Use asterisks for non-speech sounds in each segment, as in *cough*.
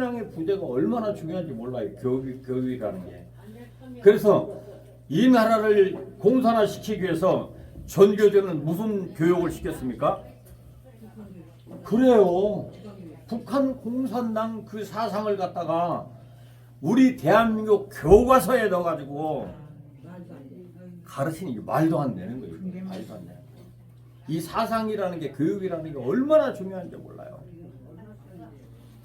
신앙의 부재가 얼마나 중요한지 몰라요. 교육, 교육이라는 게. 그래서 이 나라를 공산화 시키기 위해서 전교조는 무슨 교육을 시켰습니까? 그래요. 북한 공산당 그 사상을 갖다가 우리 대한민국 교과서에 넣어가지고 가르치는 게 말도 안 되는 거예요. 말도 안 되는. 이 사상이라는 게 교육이라는 게 얼마나 중요한지 몰라요.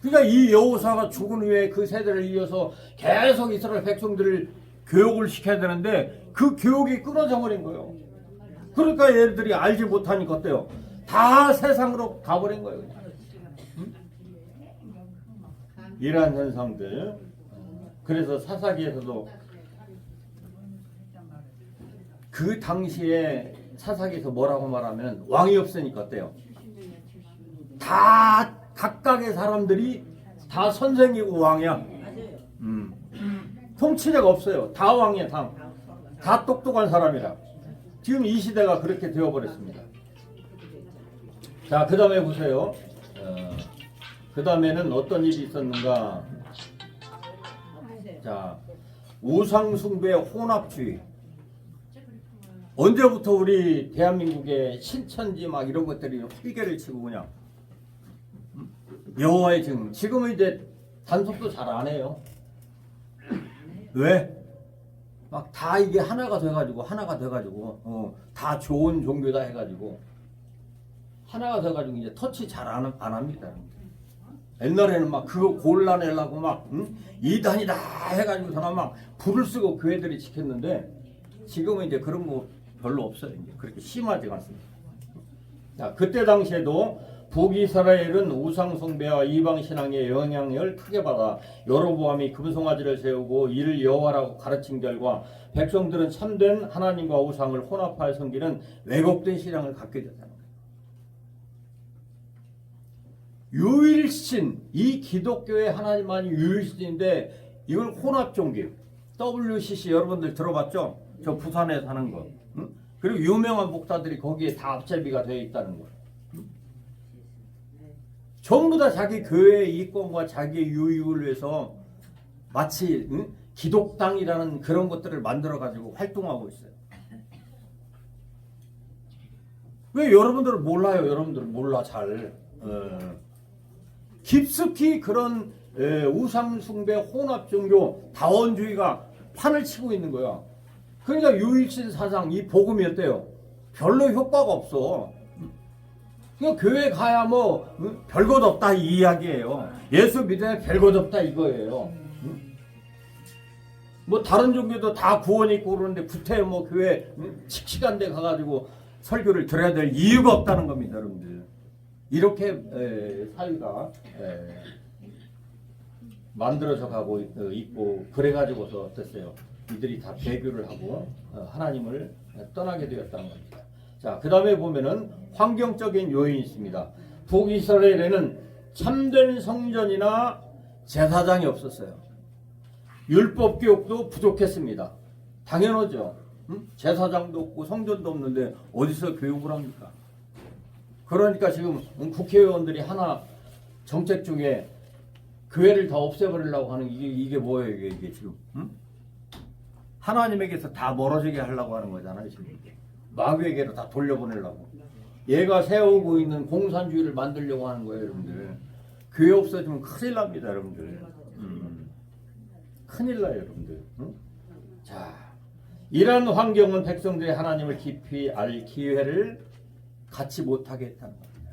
그러니까 이 여호사가 죽은 후에 그 세대를 이어서 계속 이스라엘 백성들을 교육을 시켜야 되는데 그 교육이 끊어져 버린 거예요. 그러니까 얘들이 알지 못하니까 어때요? 다 세상으로 가버린 거예요. 응? 이러한 현상들. 그래서 사사기에서도 그 당시에 사사기에서 뭐라고 말하면 왕이 없으니까 어때요? 다 각각의 사람들이 다 선생이고 왕이야. 음. 통치자가 없어요. 다 왕이야, 다. 다 똑똑한 사람이라. 지금 이 시대가 그렇게 되어버렸습니다. 자, 그 다음에 보세요. 어, 그 다음에는 어떤 일이 있었는가. 자, 우상숭배 혼합주의. 언제부터 우리 대한민국의 신천지 막 이런 것들이 활개를 치고 그냥 음? 여호와의 증 지금은 이제 단속도 잘 안 해요. 왜? 막 다 이게 하나가 돼가지고 하나가 돼가지고 어, 다 좋은 종교다 해가지고 하나가 돼가지고 이제 터치 잘안 안 합니다. 옛날에는 막 그거 골라내려고 막 응? 이단이다 해가지고 저는 막 불을 쓰고 교회들이 지켰는데 지금은 이제 그런 거 별로 없어요. 이제 그렇게 심하지가 않습니다. 자, 그때 당시에도 북이스라엘은 우상 숭배와 이방 신앙의 영향을 크게 받아 여로보암이 금송아지를 세우고 이를 여호와라고 가르친 결과 백성들은 참된 하나님과 우상을 혼합하여 섬기는 왜곡된 신앙을 갖게 됐다는 거예요. 유일신 이 기독교의 하나님만이 유일신인데 이걸 혼합 종교 WCC 여러분들 들어봤죠? 저 부산에 사는 거. 응? 그리고 유명한 목사들이 거기에 다 앞제비가 되어 있다는 거. 전부 다 자기 교회의 이권과 자기의 유익을 위해서 마치 응? 기독당이라는 그런 것들을 만들어 가지고 활동하고 있어요. 왜 여러분들은 몰라요? 여러분들은 몰라 잘. 어. 깊숙이 그런 에, 우상 숭배 혼합 종교 다원주의가 판을 치고 있는 거야. 그러니까 유일신 사상 이 복음이 어때요? 별로 효과가 없어. 그냥 교회 가야 뭐 응? 별것 없다 이 이야기예요. 예수 믿어야 별것 없다 이거예요. 응? 뭐 다른 종교도 다 구원 있고 그러는데 구태 뭐 교회 응? 칙칙한 데 가가지고 설교를 들어야 될 이유가 없다는 겁니다, 여러분들. 이렇게 에, 사회가 에, 만들어져 가고 있- 어, 있고 그래가지고서 어땠어요? 이들이 다 배교를 하고 어, 하나님을 떠나게 되었다는 겁니다. 자, 그 다음에 보면은 환경적인 요인이 있습니다. 북이스라엘에는 참된 성전이나 제사장이 없었어요. 율법 교육도 부족했습니다. 당연하죠. 응? 제사장도 없고 성전도 없는데 어디서 교육을 합니까? 그러니까 지금 국회의원들이 하나 정책 중에 교회를 다 없애버리려고 하는 이게 이게 뭐예요 이게, 이게 지금 응? 하나님에게서 다 멀어지게 하려고 하는 거잖아요 지금 마귀에게로 다 돌려보내려고 얘가 세우고 있는 공산주의를 만들려고 하는 거예요 여러분들 교회 없어지면 큰일 납니다 여러분들 음. 큰일 나요 여러분들 응? 자 이런 환경은 백성들이 하나님을 깊이 알 기회를 갖지 못하게 했다는 겁니다.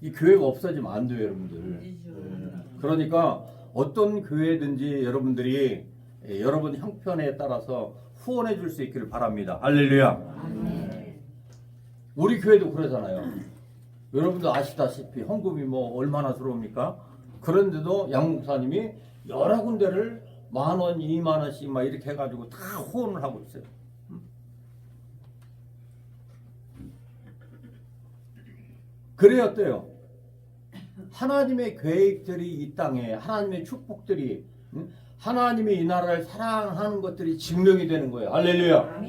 이 교회가 없어지면 안 돼요, 여러분들. 예. 그러니까 어떤 교회든지 여러분들이 예, 여러분 형편에 따라서 후원해 줄 수 있기를 바랍니다. 할렐루야. 우리 교회도 그러잖아요. 여러분도 아시다시피 헌금이 뭐 얼마나 들어옵니까? 그런데도 양 목사님이 여러 군데를 만 원, 이만 원씩 막 이렇게 해가지고 다 후원을 하고 있어요. 그래 어때요? 하나님의 계획들이 이 땅에 하나님의 축복들이 응? 하나님이 이 나라를 사랑하는 것들이 증명이 되는 거예요. 할렐루야.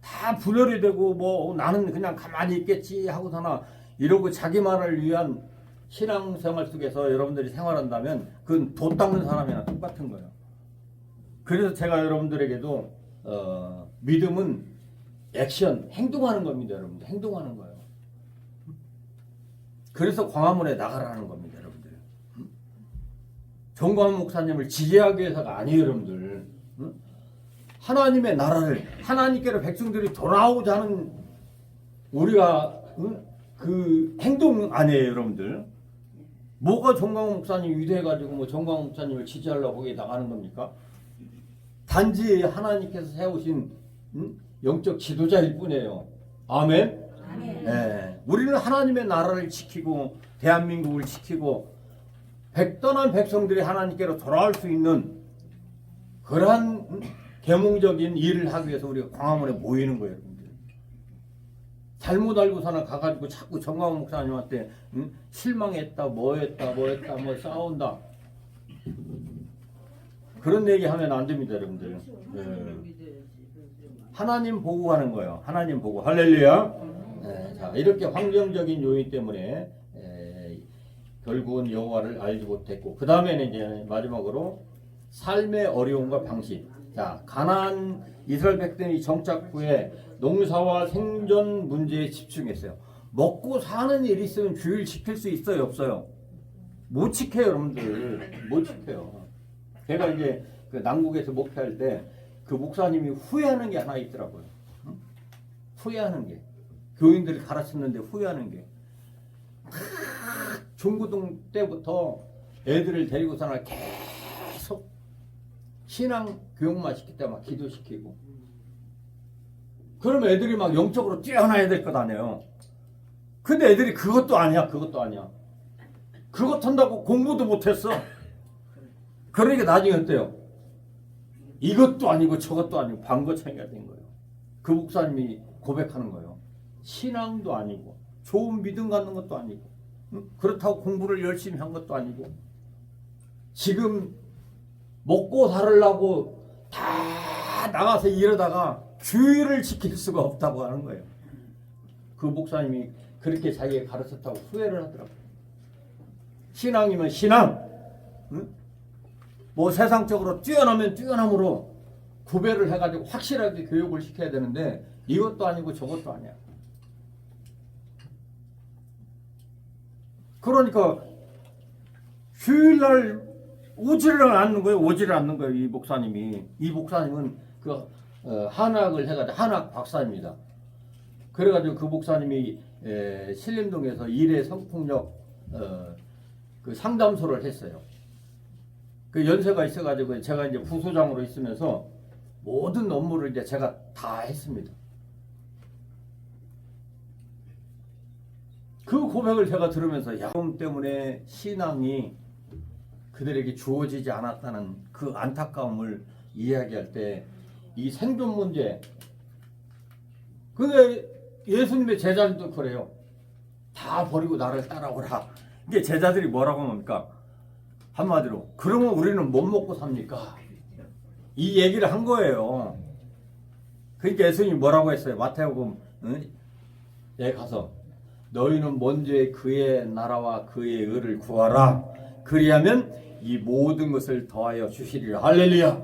다 분열이 되고 뭐 나는 그냥 가만히 있겠지 하고서나 이러고 자기만을 위한 신앙생활 속에서 여러분들이 생활한다면 그건 돈 닦는 사람이나 똑같은 거예요. 그래서 제가 여러분들에게도 어, 믿음은 액션, 행동하는 겁니다, 여러분들. 행동하는 거예요. 그래서 광화문에 나가라는 겁니다. 정광훈 목사님을 지지하기 위해서가 아니에요, 여러분들. 응? 하나님의 나라를 하나님께로 백성들이 돌아오자 하는 우리가 응? 그 행동 아니에요, 여러분들. 뭐가 정광훈 목사님 위대해가지고 뭐 정광훈 목사님을 지지하려고 거기에 나가는 겁니까? 단지 하나님께서 세우신 응? 영적 지도자일 뿐이에요. 아멘. 아멘. 예, 우리는 하나님의 나라를 지키고 대한민국을 지키고 백떠난 백성들이 하나님께로 돌아올 수 있는 그러한 음, 계몽적인 일을 하기 위해서 우리가 광화문에 모이는 거예요, 여러분들. 잘못 알고서는 가가지고 자꾸 정광훈 목사님한테 음, 실망했다, 뭐했다, 뭐했다, 뭐 싸운다. 그런 얘기 하면 안 됩니다, 여러분들. 예. 하나님 보고 가는 거예요. 하나님 보고 할렐루야. 예, 자 이렇게 환경적인 요인 때문에 에, 결국은 여호와를 알지 못했고 그 다음에는 이제 마지막으로 삶의 어려움과 방식. 자 가나안 이스라엘 백성이 정착 후에 농사와 생존 문제에 집중했어요. 먹고 사는 일이 있으면 주일 지킬 수 있어요, 없어요? 못 지켜요, 여러분들. 못 지켜요. 제가 이제 그 남국에서 목회할 때 그 목사님이 후회하는 게 하나 있더라고요. 응? 후회하는 게. 교인들이 가르쳤는데 후회하는 게. 막 중고등 때부터 애들을 데리고서 는 계속 신앙 교육만 시킬 때 막 기도시키고. 그러면 애들이 막 영적으로 뛰어나야 될 것 아니에요. 근데 애들이 그것도 아니야, 그것도 아니야. 그것 한다고 공부도 못했어. 그러니까 나중에 어때요? 이것도 아니고 저것도 아니고 방거창이가 된 거예요. 그 목사님이 고백하는 거예요. 신앙도 아니고 좋은 믿음 갖는 것도 아니고 응? 그렇다고 공부를 열심히 한 것도 아니고 지금 먹고 살으려고 다 나가서 이러다가 주의를 지킬 수가 없다고 하는 거예요. 그 목사님이 그렇게 자기가 가르쳤다고 후회를 하더라고요. 신앙이면 신앙, 응? 뭐 세상적으로 뛰어나면 뛰어남으로 구별을 해가지고 확실하게 교육을 시켜야 되는데 이것도 아니고 저것도 아니야. 그러니까 휴일날 오지를 않는 거예요. 오지를 않는 거예요. 이 목사님이. 이 목사님은 그 어, 한학을 해가지고 한학 박사입니다. 그래가지고 그 목사님이 에, 신림동에서 일회 성폭력 어, 그 상담소를 했어요. 그 연세가 있어가지고 제가 이제 부소장으로 있으면서 모든 업무를 이제 제가 다 했습니다. 그 고백을 제가 들으면서 야금 때문에 신앙이 그들에게 주어지지 않았다는 그 안타까움을 이야기할 때 이 생존 문제 근데 예수님의 제자들도 그래요. 다 버리고 나를 따라오라. 이게 제자들이 뭐라고 합니까? 한마디로 그러면 우리는 못 먹고 삽니까? 이 얘기를 한 거예요. 그러니까 예수님이 뭐라고 했어요? 마태복음 응? 에 가서 너희는 먼저 그의 나라와 그의 의를 구하라. 그리하면 이 모든 것을 더하여 주시리라. 할렐루야.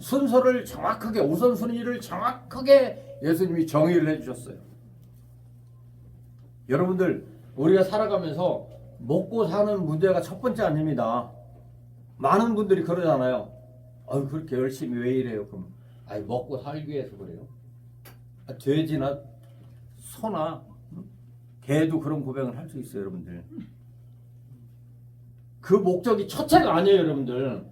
순서를 정확하게 우선순위를 정확하게 예수님이 정의를 해주셨어요. 여러분들 우리가 살아가면서 먹고 사는 문제가 첫 번째 아닙니다. 많은 분들이 그러잖아요. 아유 그렇게 열심히 왜 이래요? 그럼 아이 먹고 살기 위해서 그래요. 아, 돼지나 소나 응? 개도 그런 고백을 할 수 있어요, 여러분들. 그 목적이 첫째가 아니에요, 여러분들.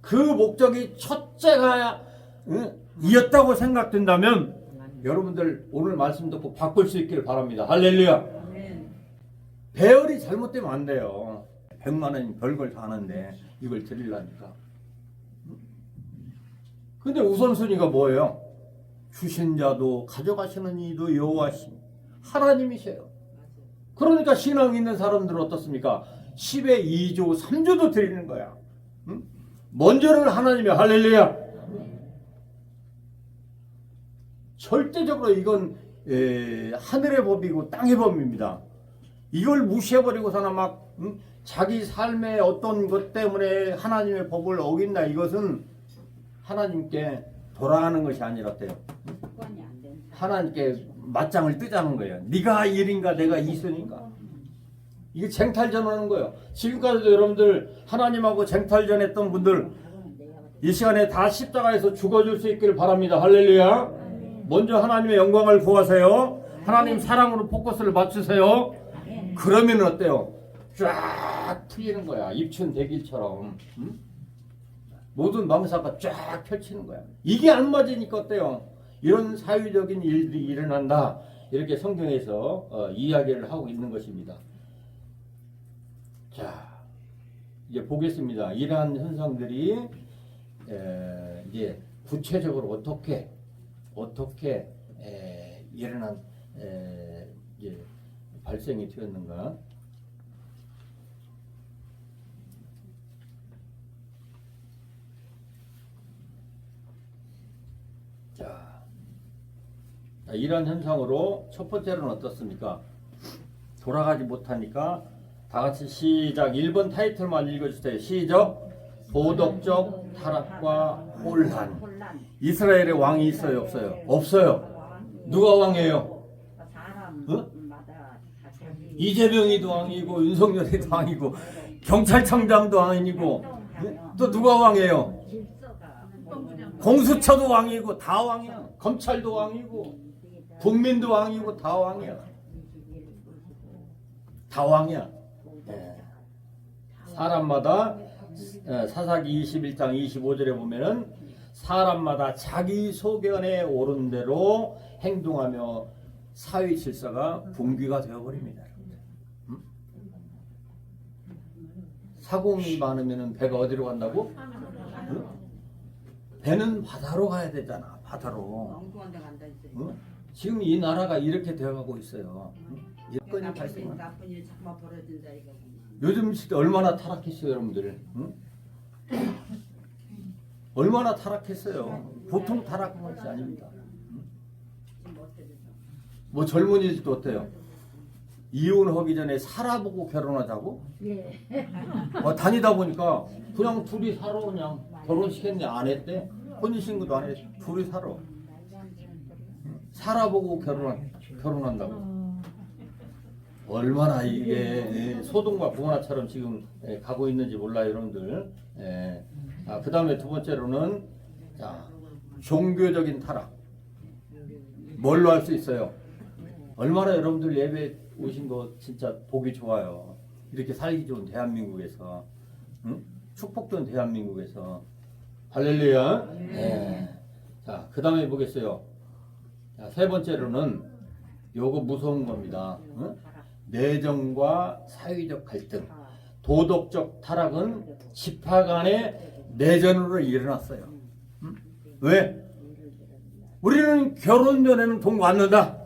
그 목적이 첫째가 응? 이었다고 생각된다면 여러분들 오늘 말씀 듣고 바꿀 수 있기를 바랍니다. 할렐루야. 배열이 잘못되면 안 돼요. 100만 원이 별걸 다 하는데 이걸 드리려니까. 근데 우선순위가 뭐예요? 주신 자도 가져가시는 이도 여호와시 하나님이세요. 그러니까 신앙 있는 사람들은 어떻습니까? 10에 2조, 3조도 드리는 거야. 응? 먼저는 하나님의 할렐루야. 절대적으로 이건 에, 하늘의 법이고 땅의 법입니다. 이걸 무시해버리고서는 막 응? 자기 삶의 어떤 것 때문에 하나님의 법을 어긴다 이것은 하나님께 돌아가는 것이 안 된. 하나님께 맞짱을 뜨자는 거예요. 네가 일인가 내가 이순인가. 이게 쟁탈전 하는 거예요. 지금까지도 여러분들 하나님하고 쟁탈전 했던 분들 이 시간에 다 십자가에서 죽어줄 수 있기를 바랍니다. 할렐루야. 먼저 하나님의 영광을 구하세요. 하나님 사랑으로 포커스를 맞추세요. 그러면 어때요? 쫙 풀리는 거야. 입춘 대길처럼. 응? 모든 망사가 쫙 펼치는 거야. 이게 안 맞으니까 어때요? 이런 사회적인 일들이 일어난다. 이렇게 성경에서 어, 이야기를 하고 있는 것입니다. 자, 이제 보겠습니다. 이러한 현상들이 에, 이제 구체적으로 어떻게 어떻게 에, 일어난 에, 이제 발생이 되었는가? 자, 자, 이런 현상으로 첫 번째로는 어떻습니까? 돌아가지 못하니까 다 같이 시작 1번 타이틀만 읽어주세요. 시작 도덕적 타락과 혼란. 이스라엘에 왕이 있어요 없어요? 없어요. 누가 왕이에요? 자기 이재명이도 왕이고 윤석열이도 왕이고 경찰청장도 왕이고 또 누가 왕이에요? 공수처도 왕이고 다 왕이야. 검찰도 왕이고 국민도 왕이고 다 왕이야. 다 왕이야. 예. 사람마다 어, 사사기 21장 25절에 보면은 사람마다 자기 소견에 오른 대로 행동하며 사회 질서가 붕괴가 되어버립니다. 음? 사공이 많으면 배가 어디로 간다고? 응? 배는 바다로 가야 되잖아. 바다로. 응? 지금 이 나라가 이렇게 되어가고 있어요. 응? 여건이 나쁜 일 발생한. 나쁜 일 자꾸 벌어진다 이거구만. 요즘 시대 얼마나 타락했어요, 여러분들. 응? 얼마나 타락했어요. 보통 타락한 것이 아닙니다. 돼서? 뭐 젊은이들도 어때요? 이혼하기 전에 살아보고 결혼하자고? 예. 어, 다니다 보니까 그냥 둘이 살아 그냥 결혼시켰네 안 했대 혼인신고도 안 했대 둘이 살아 살아보고 결혼 결혼한다고 얼마나 이게 소동과 구원화처럼 지금 예, 가고 있는지 몰라요 여러분들 예. 아, 그 다음에 두 번째로는 자, 종교적인 타락 뭘로 할 수 있어요 얼마나 여러분들 예배 오신 거 진짜 보기 좋아요. 이렇게 살기 좋은 대한민국에서, 응? 축복 좋은 대한민국에서. 할렐루야. 네. 자, 그 다음에 보겠어요. 자, 세 번째로는 요거 무서운 겁니다. 응? 내정과 사회적 갈등, 도덕적 타락은 지파 간의 내전으로 일어났어요. 응? 왜? 우리는 결혼 전에는 돈 받는다.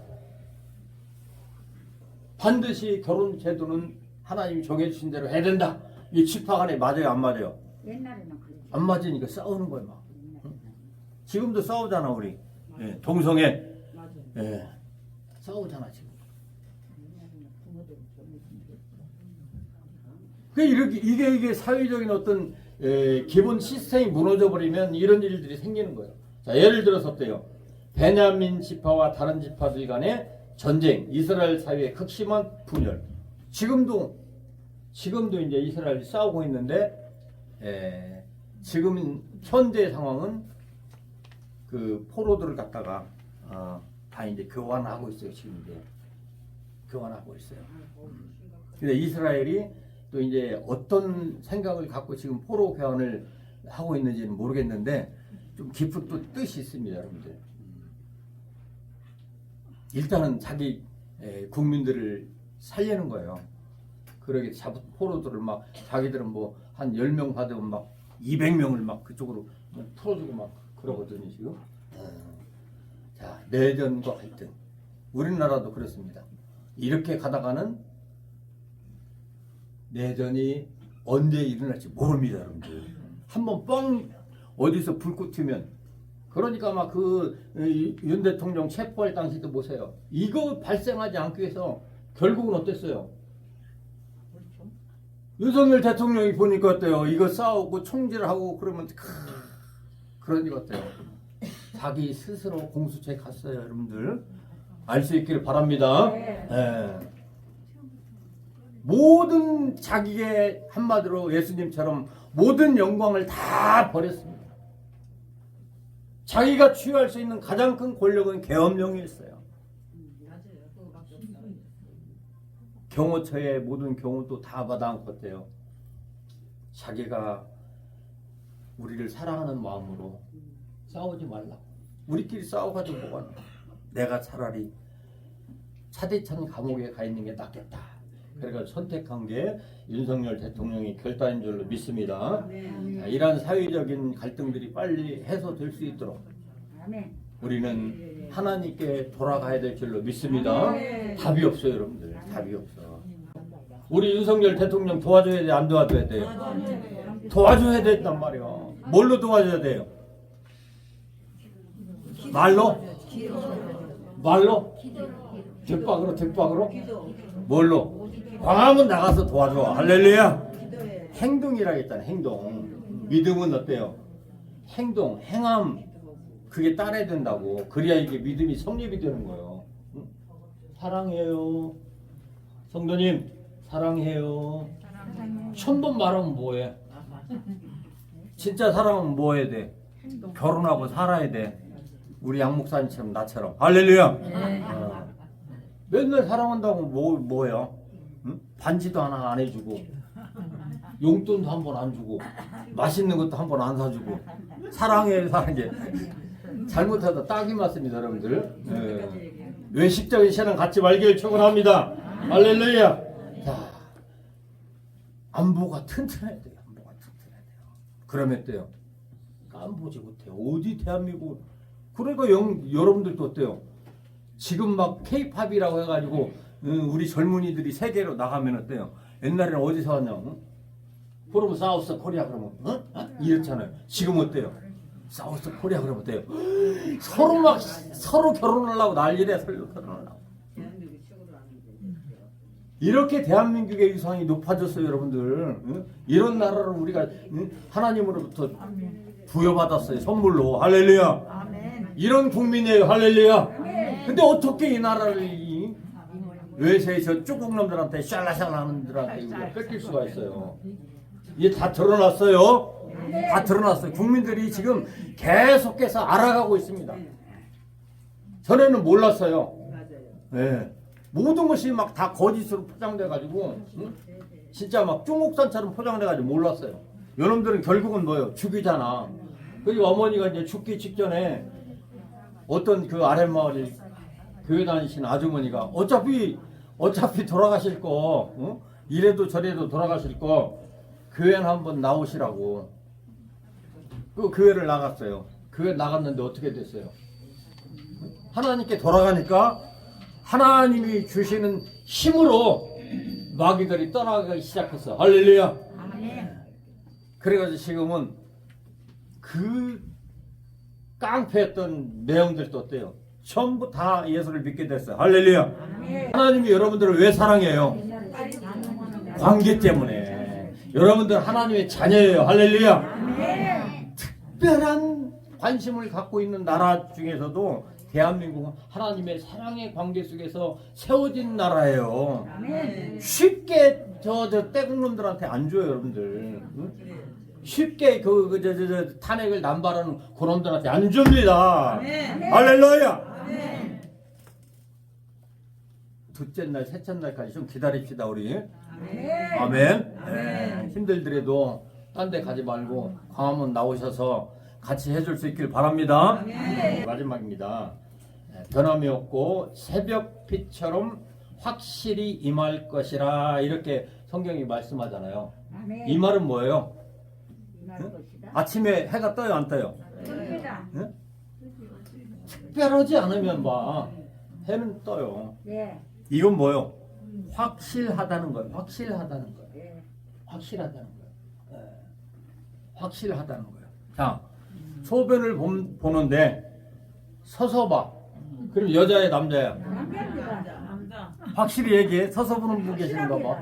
반드시 결혼 제도는 하나님이 정해주신 대로 해야 된다. 이 지파 간에 맞아요, 안 맞아요? 안 맞으니까 싸우는 거예요, 막. 지금도 싸우잖아, 우리. 예, 동성애. 예, 싸우잖아, 지금. 그 이렇게 이게 이게 사회적인 어떤 에, 기본 시스템이 무너져 버리면 이런 일들이 생기는 거예요. 자, 예를 들어서 어때요? 베냐민 지파와 다른 지파들 간의 전쟁, 이스라엘 사회의 극심한 분열. 지금도 지금도 이제 이스라엘이 싸우고 있는데 에, 지금 현재 상황은 그 포로들을 갖다가 어, 다 이제 교환하고 있어요. 지금 이제 교환하고 있어요. 근데 이스라엘이 또 이제 어떤 생각을 갖고 지금 포로 교환을 하고 있는지는 모르겠는데 좀 깊은 또 뜻이 있습니다, 여러분들. 일단은 자기 에, 국민들을 살리는 거예요. 그러게 잡 포로들을 막 자기들은 뭐 한 10명 받으면 막 200명을 막 그쪽으로 풀어주고 막 그러거든요, 지금. 내전과 갈등. 우리나라도 그렇습니다. 이렇게 가다가는 내전이 언제 일어날지 모릅니다, 여러분들. 한번 뻥 어디서 불꽃 튀면 그러니까 막 그 윤 대통령 체포할 당시도 보세요. 이거 발생하지 않기 위해서 결국은 어땠어요? 윤석열 대통령이 보니까 어때요? 이거 싸우고 총질하고 그러면 크, 그러니까 어때요? 자기 스스로 공수처에 갔어요, 여러분들. 알 수 있기를 바랍니다. 예. 모든 자기의 한마디로 예수님처럼 모든 영광을 다 버렸습니다. 자기가 취할 수 있는 가장 큰 권력은 계엄령이었어요. 경호처의 모든 경호도 다 받아안겠대요. 자기가 우리를 사랑하는 마음으로 싸우지 말라. 우리끼리 싸워가지고 뭐가 나. 내가 차라리 차대천 감옥에 가 있는 게 낫겠다. 그래서 선택한 게 윤석열 대통령이 결단인 줄로 믿습니다. 자, 이러한 사회적인 갈등들이 빨리 해소될 수 있도록. 우리는 하나님께 돌아가야 될 줄로 믿습니다. 답이 없어요, 여러분들. 답이 없어. 우리 윤석열 대통령 도와줘야 돼, 안 도와줘야 돼요? 도와줘야 된단 말이야. 뭘로 도와줘야 돼요? 말로? 말로? 뒷박으로, 뒷박으로? 뭘로? 광화문 나가서 도와줘. 할렐루야. 행동이라 했잖아, 행동. 믿음은 어때요? 행동, 행함. 그게 따라야 된다고. 그래야 이게 믿음이 성립이 되는 거예요. 응? 사랑해요. 성도님, 사랑해요. 천번 말하면 뭐해? 진짜 사랑은 뭐 해야 돼? 결혼하고 살아야 돼. 우리 양 목사님처럼 나처럼. 할렐루야. 어. 맨날 사랑한다고 뭐 뭐야? 응? 반지도 하나 안 해주고 용돈도 한 번 안 주고 맛있는 것도 한 번 안 사주고 사랑해 사랑해 잘못하다 딱이 맞습니다 여러분들 예. 외식적인 신앙 갖지 말기를 축원합니다 할렐루야 자 안보가 튼튼해야 돼요 안보가 튼튼해야 돼요 그러면 어때요 깜보지 못해요 어디 대한민국 그러니까 영, 여러분들도 어때요 지금 막 케이팝이라고 해가지고 응, 우리 젊은이들이 세계로 나가면 어때요 옛날에는 어디서 왔냐고 그러면 사우스 코리아 그러면 어? 어? 이렇잖아요 지금 어때요 사우스 코리아 그러면 어때요 *gasps* 서로 막 서로 결혼하려고 난리래 서로 결혼하려고. 이렇게 대한민국의 위상이 높아졌어요, 여러분들. 응? 이런 나라를 우리가 응? 하나님으로부터 부여받았어요, 선물로. 할렐루야. 이런 국민이에요, 할렐루야. 근데 어떻게 이 나라를 이 외세의 저 쭈국놈들한테 샬라샬라 하는 들한테 우리가 뺏길 수가 있어요. 이게 다 드러났어요. 다 드러났어요. 국민들이 지금 계속해서 알아가고 있습니다. 전에는 몰랐어요. 예. 모든 것이 막 다 거짓으로 포장돼 가지고 진짜 막 중국산처럼 포장돼 가지고 몰랐어요. 여러분들은 결국은 뭐예요? 죽이잖아. 그 어머니가 이제 죽기 직전에 어떤 그 아랫마을에 교회 다니시는 아주머니가 어차피 어차피 돌아가실 거 어? 이래도 저래도 돌아가실 거 교회는 한번 나오시라고 그 교회를 나갔어요. 교회 나갔는데 어떻게 됐어요? 하나님께 돌아가니까 하나님이 주시는 힘으로 마귀들이 떠나가기 시작했어. 할렐루야. 그래가지고 지금은 그 깡패였던 내용들도 어때요? 전부 다 예수를 믿게 됐어요. 할렐루야. 하나님이 여러분들을 왜 사랑해요? 관계 때문에. 여러분들 하나님의 자녀예요. 할렐루야. 특별한 관심을 갖고 있는 나라 중에서도 대한민국은 하나님의 사랑의 관계 속에서 세워진 나라예요. 쉽게 저, 저 떼국놈들한테 안 줘요, 여러분들. 응? 쉽게 그, 그, 저, 저, 저, 탄핵을 남발하는 그놈들한테 안 줍니다. 할렐루야! 둘째 날, 셋째 날까지 좀 기다립시다, 우리. 아멘. 네, 힘들더라도 딴 데 가지 말고 광화문 나오셔서 같이 해줄 수 있길 바랍니다. 마지막입니다. 네, 변함이 없고 새벽빛처럼 확실히 임할 것이라 이렇게 성경이 말씀하잖아요. 이 말은 뭐예요? 아침에 해가 떠요, 안 떠요? 응? 특별하지 않으면 막 해는 떠요. 네. 이건 뭐요? 확실하다는 거예요. 확실하다는 거예요. 확실하다는 거예요. 예. 확실하다는 거예요. 자, 소변을 본- 보는데 서서 봐. 그럼 여자야 남자야? 확실히 얘기해. 서서 보는 분 계시는가 봐.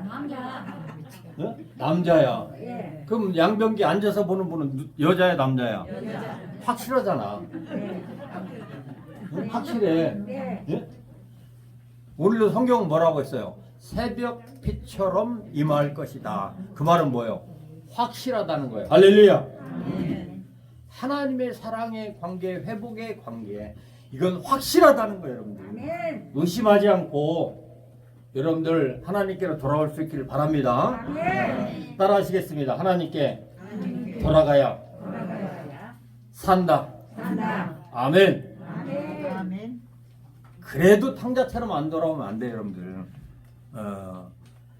어? 남자야. 예. 그럼 양변기 앉아서 보는 분은 누- 여자야 남자야? 여자. 확실하잖아. 예. 응? 확실해. 예. 예? 오늘도 성경은 뭐라고 했어요? 새벽 빛처럼 임할 것이다. 그 말은 뭐예요? 확실하다는 거예요. 할렐루야. 하나님의 사랑의 관계, 회복의 관계. 이건 확실하다는 거예요, 여러분들. 아멘. 의심하지 않고 여러분들 하나님께로 돌아올 수 있기를 바랍니다. 아멘. 따라 하시겠습니다. 하나님께 돌아가야 돌아가야 산다. 산다. 아멘. 아멘. 아멘. 그래도 탕자처럼 안 돌아오면 안 돼요, 여러분들. 어,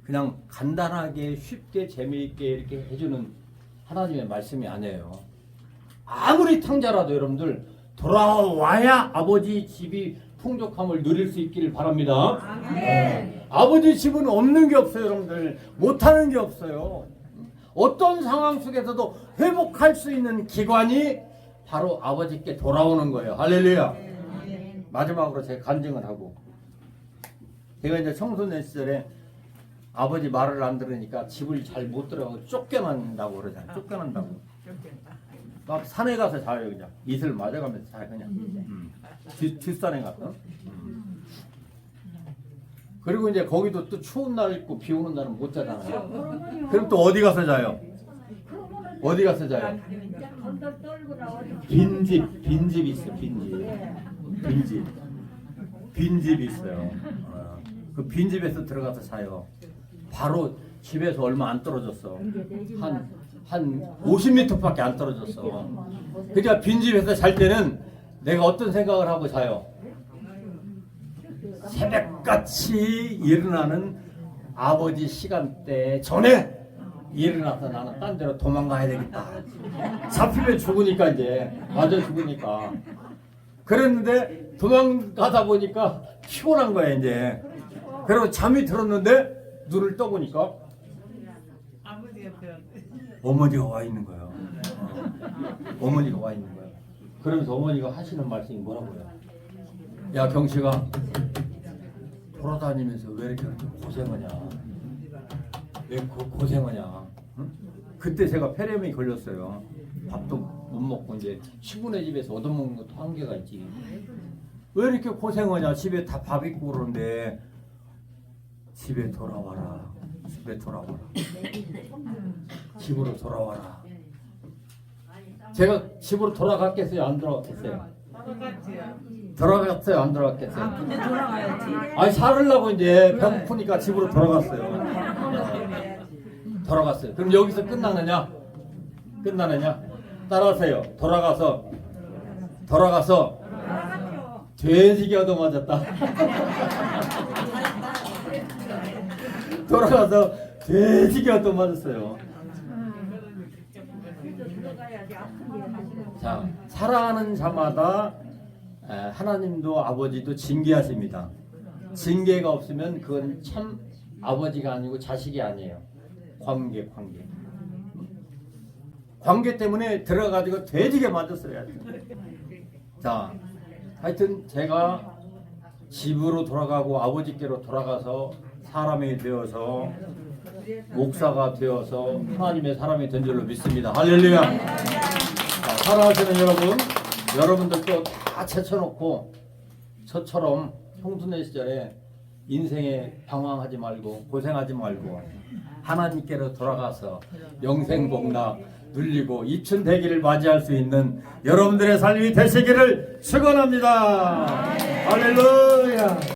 그냥 간단하게 쉽게 재미있게 이렇게 해주는 하나님의 말씀이 아니에요. 아무리 탕자라도 여러분들 돌아와야 아버지 집이 풍족함을 누릴 수 있기를 바랍니다. 아멘. 아버지 집은 없는 게 없어요, 여러분들. 못하는 게 없어요. 어떤 상황 속에서도 회복할 수 있는 기관이 바로 아버지께 돌아오는 거예요. 할렐루야. 마지막으로 제가 간증을 하고 제가 이제 청소년 시절에 아버지 말을 안 들으니까 집을 잘 못 들어가고 쫓겨난다고 그러잖아요. 쫓겨난다고. 막 산에 가서 자요 그냥 이슬 맞아가면서 자요 그냥 음. 뒷, 뒷산에 가서 음. 그리고 이제 거기도 또 추운 날 있고 비 오는 날은 못 자잖아요. 그럼 또 어디 가서 자요? 어디 가서 자요? 어디. 빈집 빈집 있어 빈집 빈집 빈집이 있어요. 어, 그 빈집에서 들어가서 자요. 바로 집에서 얼마 안 떨어졌어. 한, 한 50m밖에 안 떨어졌어. 그러니까 빈집에서 잘 때는 내가 어떤 생각을 하고 자요? 새벽같이 일어나는 아버지 시간대 전에 일어나서 나는 딴 데로 도망가야 되겠다. 잡히면 죽으니까 이제 맞아 죽으니까. 그랬는데 도망가다 보니까 피곤한 거야 이제. 그리고 잠이 들었는데 눈을 떠보니까 어머니가 와 있는 거예요. 어. 어머니가 와 있는 거예요. 그러면서 어머니가 하시는 말씀이 뭐라고요? 야 경식아 돌아다니면서 왜 이렇게 그렇게 고생하냐? 왜 고, 고생하냐? 응? 그때 제가 폐렴이 걸렸어요. 밥도 못 먹고 이제 시부네 집에서 얻어먹는 것도 한계가 있지. 왜 이렇게 고생하냐? 집에 다 밥 있고 그러는데 집에 돌아와라. 집에 돌아와라. 집으로 돌아와라. 제가 집으로 돌아갔겠어요? 안 돌아갔겠어요? 돌아갔어요? 안 돌아갔겠어요? 근데 돌아가야지. 아니 살으려고 이제 배고프니까 집으로 돌아갔어요. 돌아갔어요. 그럼 여기서 끝나느냐? 끝나느냐? 따라하세요. 돌아가서 돌아가서 돼지게 얻어 맞았다. *laughs* 돌아가서 돼지게 얻어 맞았어요. 들어가야지 아픈 게 하시는 자, 사랑하는 자마다 에, 하나님도 아버지도 징계하십니다. 징계가 없으면 그건 참 아버지가 아니고 자식이 아니에요. 관계, 관계. 관계 때문에 들어가지고 돼지게 맞았어요. 자, 하여튼 제가 집으로 돌아가고 아버지께로 돌아가서 사람이 되어서 목사가 되어서 하나님의 사람이 된 줄로 믿습니다. 할렐루야. 자, 사랑하시는 여러분, 여러분들도 다 제쳐놓고 저처럼 청소년 시절에 인생에 방황하지 말고 고생하지 말고 하나님께로 돌아가서 영생복락 누리고 이춘대기를 맞이할 수 있는 여러분들의 삶이 되시기를 축원합니다. 할렐루야.